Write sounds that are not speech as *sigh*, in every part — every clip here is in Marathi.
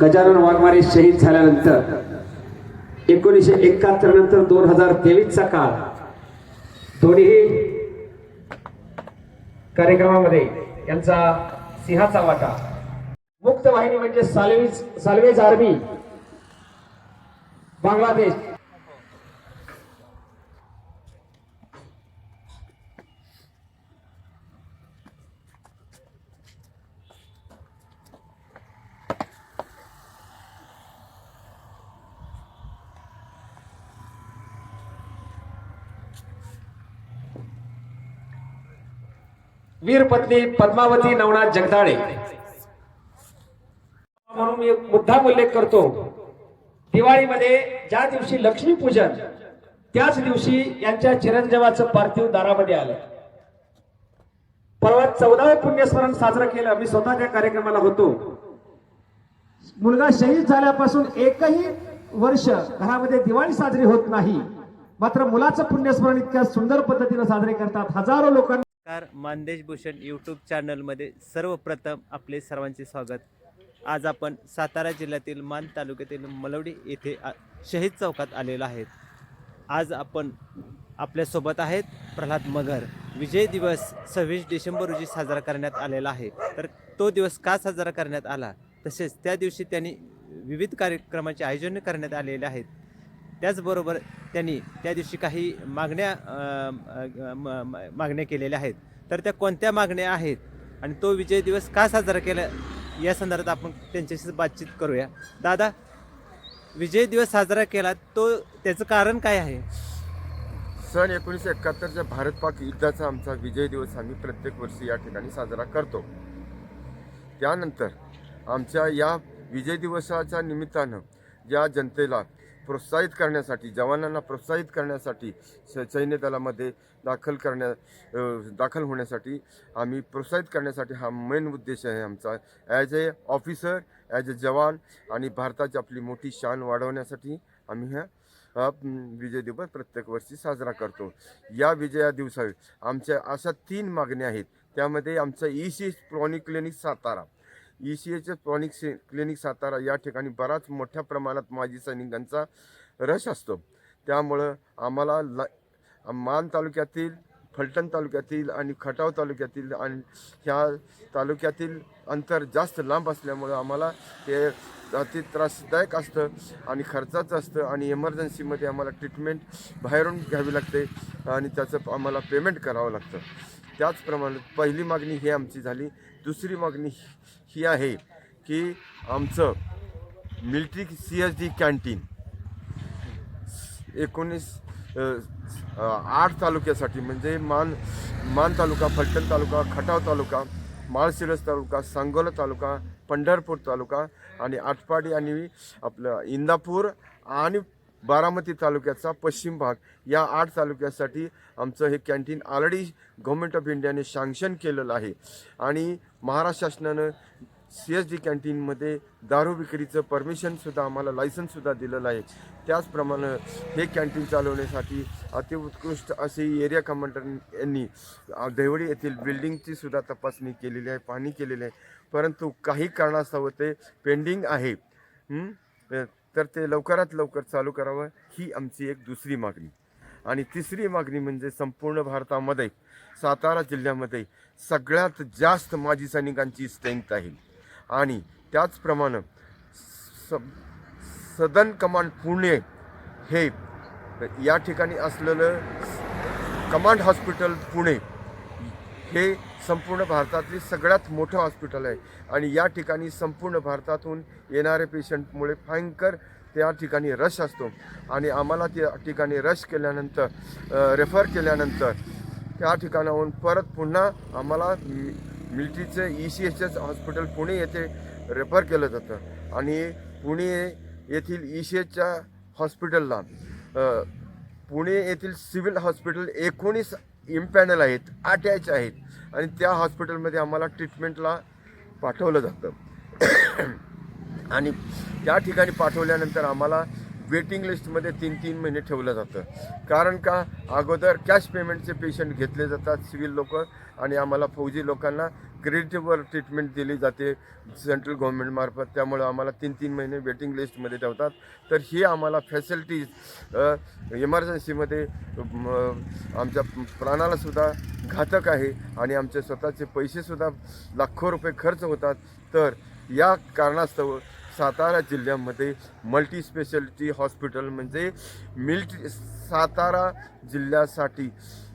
गजानन वाघमारे शहीद झाल्यानंतर एकोणीसशे एकाहत्तर नंतर दोन हजार तेवीसचा काळ दोन्ही कार्यक्रमामध्ये यांचा सिंहाचा वाटा. मुक्त वाहिनी म्हणजे साल्वेज साल्वेज आर्मी बांगलादेश. वीरपत्नी पद्मावती नवनाथ जगदाळे. म्हणून मी मुद्दा उल्लेख करतो. दिवाळीमध्ये ज्या दिवशी लक्ष्मीपूजन त्याच दिवशी यांच्या चिरंजीवाचं पार्थिव दारामध्ये आलं. परवा चौदावे पुण्यस्मरण साजरं केलं. मी स्वतः त्या कार्यक्रमाला होतो. मुलगा शहीद झाल्यापासून एकही वर्ष घरामध्ये दिवाळी साजरी होत नाही. मात्र मुलाचं पुण्यस्मरण इतक्या सुंदर पद्धतीनं साजरे करतात. हजारो लोकांना नमस्कार मानदेश भूषण यूट्यूब चॅनलमध्ये सर्वप्रथम आपले सर्वांचे स्वागत. आज आपण सातारा जिल्ह्यातील मान तालुक्यातील मलवडी येथे शहीद चौकात आलेलो आहेत. आज आपण आपल्यासोबत आहेत प्रल्हाद मगर. विजय दिवस सव्वीस डिसेंबर रोजी साजरा करण्यात आलेला आहे. तर तो दिवस का साजरा करण्यात आला? तसेच त्या दिवशी त्यांनी विविध कार्यक्रमाचे आयोजन करण्यात आलेले आहेत. त्याचबरोबर त्यांनी त्या दिवशी काही मागण्या म- मागण्या केलेल्या आहेत. तर त्या कोणत्या मागण्या आहेत आणि तो विजय दिवस का साजरा केला या संदर्भात आपण त्यांच्याशी बातचीत करूया. दादा विजय दिवस साजरा केला तो त्याचं कारण काय आहे? सन एकोणीसशे एकाहत्तरच्या भारत पाक युद्धाचा आमचा विजय दिवस आम्ही प्रत्येक वर्षी या ठिकाणी साजरा करतो. त्यानंतर आमच्या या विजय दिवसाच्या निमित्तानं ज्या जनतेला प्रोत्साहित करण्यासाठी जवानांना प्रोत्साहित करण्यासाठी स- सैन्य दलामध्ये दाखल करण्या दाखल होण्यासाठी आम्ही प्रोत्साहित करण्यासाठी हा मेन उद्देश आहे आमचा. As a officer as a जवान आणि भारताची आपली मोठी शान वाढवण्यासाठी आम्ही ह्या हा विजय दिवस प्रत्येक वर्षी साजरा करतो. या विजया दिवसावी आमच्या अशा तीन मागण्या आहेत. त्यामध्ये आमचं E C pronic clinic Satara. E C H pronic से क्लिनिक सातारा या ठिकाणी बराच मोठ्या प्रमाणात माजी सैनिकांचा रश असतो. त्यामुळं आम्हाला ला मान तालुक्यातील फलटण तालुक्यातील आणि खटाव तालुक्यातील आणि ह्या तालुक्यातील अंतर जास्त लांब असल्यामुळं आम्हाला ते अति त्रासदायक असतं आणि खर्चाचं असतं आणि इमर्जन्सीमध्ये आम्हाला ट्रीटमेंट बाहेरून घ्यावी लागते आणि त्याचं आम्हाला पेमेंट करावं लागतं. त्याचप्रमाणे पहिली मागणी ही आमची झाली. दुसरी मागणी ही आहे की आमचं military C H D canteen एकोणीस आठ तालुक्यासाठी म्हणजे मान मान तालुका फलटण तालुका खटाव तालुका माळशिरस तालुका सांगोला तालुका पंढरपूर तालुका आणि आटपाडी आणि आपलं इंदापूर आणि बारामती तालुक्याचा पश्चिम भाग. या आठ तालुक्यासाठी आमचं हे कॅन्टीन ऑलरेडी गव्हर्मेंट ऑफ इंडियाने सँक्शन केलेलं आहे. आणि महाराष्ट्र शासनानं सी एस डी कॅन्टीनमध्ये दारू विक्रीचं परमिशनसुद्धा आम्हाला लायसन्ससुद्धा दिलेलं आहे. त्याचप्रमाणे हे कॅन्टीन चालवण्यासाठी अतिउत्कृष्ट असे एरिया कमांडर यांनी देवडी येथील बिल्डिंगची सुद्धा तपासणी केलेली आहे पाहणी केलेली आहे. परंतु काही कारणास्तव ते पेंडिंग आहे. तर ते लवकरात लवकर चालू करावं ही आमची एक दुसरी मागणी. आणि तिसरी मागणी म्हणजे संपूर्ण भारतामध्ये सातारा जिल्ह्यामध्ये सगळ्यात जास्त माजी सैनिकांची स्ट्रेंथ आहे. आणि त्याचप्रमाणे स सदन कमांड पुणे हे या ठिकाणी असलेलं कमांड हॉस्पिटल पुणे हे संपूर्ण भारतातली सगळ्यात मोठं हॉस्पिटल आहे. आणि या ठिकाणी संपूर्ण भारतातून येणारे पेशंटमुळे भयंकर त्या ठिकाणी रश असतो. आणि आम्हाला त्या ठिकाणी रश केल्यानंतर रेफर केल्यानंतर त्या ठिकाणाहून परत पुन्हा आम्हाला मिल्ट्रीचं E C H S hospital Pune येथे रेफर केलं जातं. आणि पुणे येथील ई सी एचच्या हॉस्पिटलला पुणे येथील सिव्हिल हॉस्पिटल एकोणीस इम्पॅनल आहेत अटॅच आहेत आणि त्या हॉस्पिटलमध्ये आम्हाला ट्रीटमेंटला पाठवलं जातं. *coughs* आणि त्या ठिकाणी पाठवल्यानंतर आम्हाला वेटिंग लिस्टमध्ये तीन तीन महिने ठेवलं जातं. कारण का? अगोदर कॅश पेमेंटचे पेशंट घेतले जातात सिव्हिल लोक आणि आम्हाला फौजी लोकांना क्रेडिटवर ट्रीटमेंट दिली जाते सेंट्रल गव्हर्नमेंटमार्फत त्यामुळं आम्हाला तीन तीन महिने वेटिंग लिस्टमध्ये ठेवतात. तर ही आम्हाला फॅसिलिटीज इमर्जन्सीमध्ये आमच्या प्राणालासुद्धा घातक आहे आणि आमचे स्वतःचे पैसेसुद्धा लाखो रुपये खर्च होतात. तर या कारणास्तव सातारा जिल्ह्यामध्ये मल्टी स्पेशालिटी हॉस्पिटल म्हणजे मिल्ट्री सातारा जिल्ह्यासाठी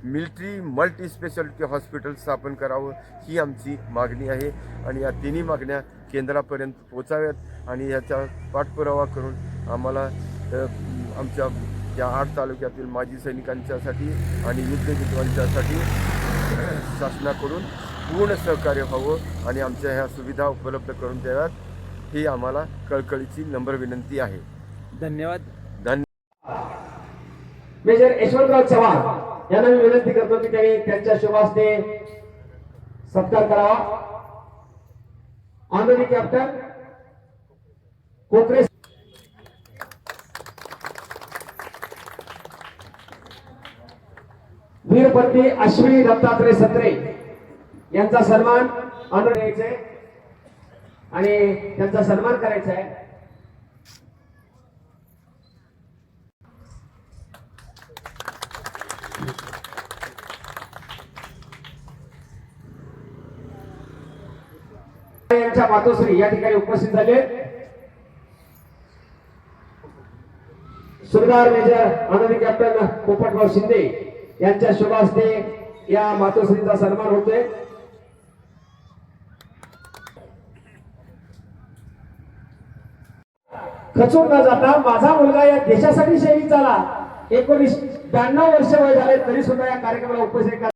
मिल्ट्री मल्टी स्पेशालिटी हॉस्पिटल स्थापन करावं ही आमची मागणी आहे. आणि या तिन्ही मागण्या केंद्रापर्यंत पोचाव्यात आणि याचा पाठपुरावा करून आम्हाला आमच्या या आठ तालुक्यातील माजी सैनिकांच्यासाठी आणि युद्ध विद्वांच्यासाठी शासनाकडून पूर्ण सहकार्य व्हावं आणि आमच्या ह्या सुविधा उपलब्ध करून द्याव्यात. ही आम्हाला कळकळीची नम्र विनंती आहे. धन्यवाद. धन्यवाद मेजर यशवंतराव चव्हाण यांना मी विनंती करतो की त्यांनी त्यांच्या शुभास्ते सत्कार करावा. ऑनरी कॅप्टन कोकरे वीरपत्नी अश्विनी दत्तात्रय सत्रे यांचा सन्मान ऑनर आणि त्यांचा सन्मान करायचा आहे. यांच्या मातोश्री या ठिकाणी उपस्थित झाले. सुरदार major honorary captain Popatrao Shinde यांच्या शुभ हस्ते या मातोश्रीचा सन्मान होतोय. खचून न जाता. माझा मुलगा या देशासाठी शहीद झाला. एकोणीस ब्याण्णव वर्ष वय झाले तरी सुद्धा या कार्यक्रमाला उपस्थित करा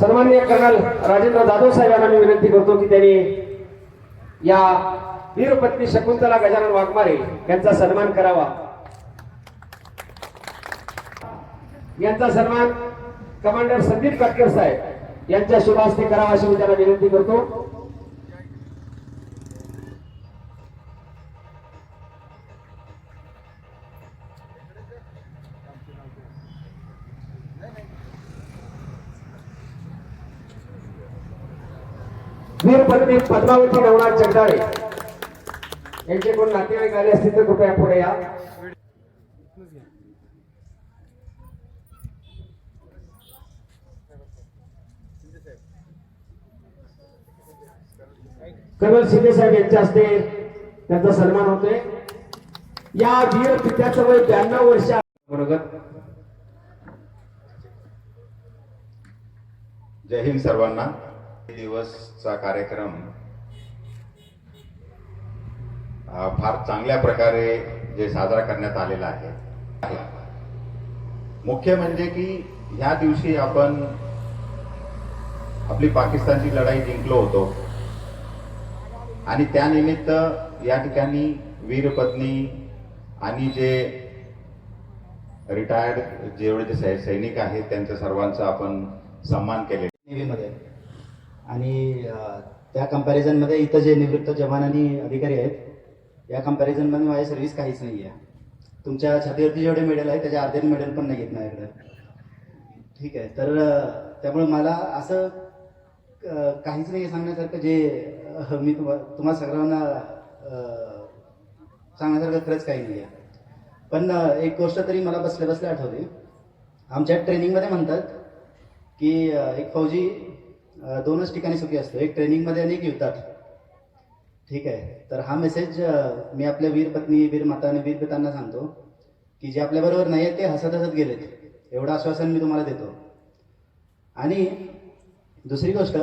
सन्माननीय कर्नल राजेंद्र जाधव साहेब यांना मी विनंती करतो की त्यांनी या वीरपत्नी शकुंतला गजानन वाघमारे यांचा सन्मान करावा. यांचा सन्मान कमांडर संदीप कटकर साहेब यांच्या शुभ हस्ते करावा अशी मी त्यांना विनंती करतो. वीरपत्नी पद्मावती नवनाथ जगदाळे यांचे कोण नातेवाईक आले असतील तर कृपया पुढे या. कर्नल शिंदे साहेब यांच्या हस्ते त्यांचा सन्मान होतोय. या वीर पित्याचं वय ब्याण्णव वर्ष बरोबर जय हिंद सर्वांना. दिवसचा कार्यक्रम फार चांगल्या प्रकारे जे साजरा करण्यात आलेला आहे. मुख्य म्हणजे की ह्या दिवशी आपण आपली पाकिस्तानची लढाई जिंकलो होतो. आणि त्यानिमित्त या ठिकाणी वीरपत्नी आणि जे रिटायर्ड जेवढे जे सैनिक आहेत त्यांच्या सर्वांचा आपण सन्मान केले आणि त्या कम्पॅरिझनमध्ये इथं जे निवृत्त जवान आणि अधिकारी आहेत या कम्पॅरिझनमध्ये माझी सर्व्हिस काहीच नाही आहे तुमच्या छातीवरती जेवढे मेडल आहे त्याच्या अर्धे मेडल पण नाही घेत माझ्याकडे. ठीक आहे. तर त्यामुळे मला असं काहीच नाही सांगण्यासारखं जे मी तुम्हा तुम्हाला सगळ्यांना सांगण्यासारखं खरंच काही नाही आहे पण एक गोष्ट तरी मला बसल्या बसल्या आठवते. आमच्या ट्रेनिंगमध्ये म्हणतात की एक फौजी दोनच ठिकाणी सुखी असतो. एक ट्रेनिंगमध्ये आणि एक युद्धात. ठीक आहे? तर हा मेसेज मी आपल्या वीर पत्नी वीर माता आणि वीर पितांना सांगतो की जे आपल्याबरोबर नाही आहेत ते हसत हसत गेलेत. एवढं आश्वासन मी तुम्हाला देतो. आणि दुसरी गोष्ट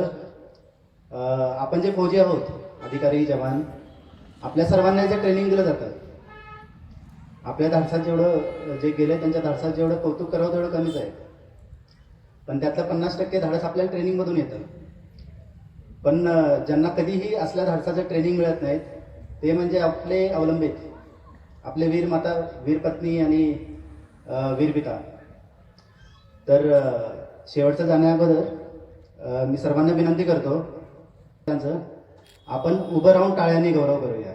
आपण जे फौजी आहोत अधिकारी जवान आपल्या सर्वांना जे ट्रेनिंग दिलं जातं. आपल्या धाडसात जेवढं जे गेले त्यांच्या धाडसात जेवढं कौतुक करावं तेवढं कमीच आहे. पण त्यातलं पन्नास टक्के धाडस आपल्याला ट्रेनिंगमधून येतं. पण ज्यांना कधीही असल्या धाडसाचं ट्रेनिंग मिळत नाहीत ते म्हणजे आपले अवलंबित. आपले वीर माता वीर पत्नी आणि वीरपिता वीर पिता. तर शेवटचं जाण्याअगोदर मी सर्वांना विनंती करतो त्यांचं आपण उभं राहून टाळ्यांनी गौरव करूया.